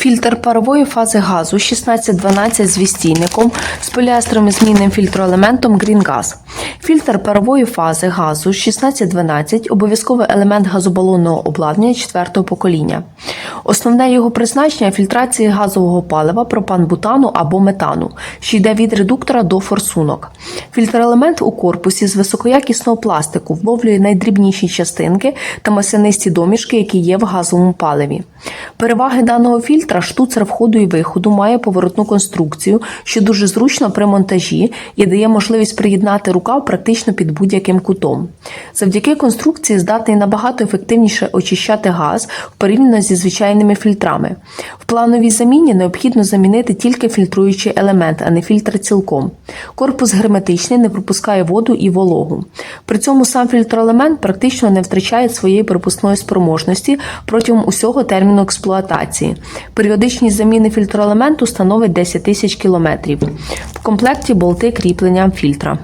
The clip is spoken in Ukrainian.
Фільтр парової фази газу 1612 з вістійником з поліастровим змінним фільтроелементом GreenGas. Фільтр парової фази газу 1612 – обов'язковий елемент газобалонного обладнання четвертого покоління. Основне його призначення фільтрації газового палива, пропан-бутану або метану, що йде від редуктора до форсунок. Фільтр-елемент у корпусі з високоякісного пластику вловлює найдрібніші частинки та маслянисті домішки, які є в газовому паливі. Переваги даного фільтра штуцер входу і виходу має поворотну конструкцію, що дуже зручно при монтажі і дає можливість приєднати рукав практично під будь-яким кутом. Завдяки конструкції здатний набагато ефективніше очищати газ порівняно зі звичайними фільтрами. В плановій заміні необхідно замінити тільки фільтруючий елемент, а не фільтр цілком. Корпус герметичний, не пропускає воду і вологу. При цьому сам фільтроелемент практично не втрачає своєї пропускної спроможності протягом усього терміну експлуатації. Періодичність заміни фільтроелементу становить 10 тисяч кілометрів. В комплекті болти кріплення фільтра.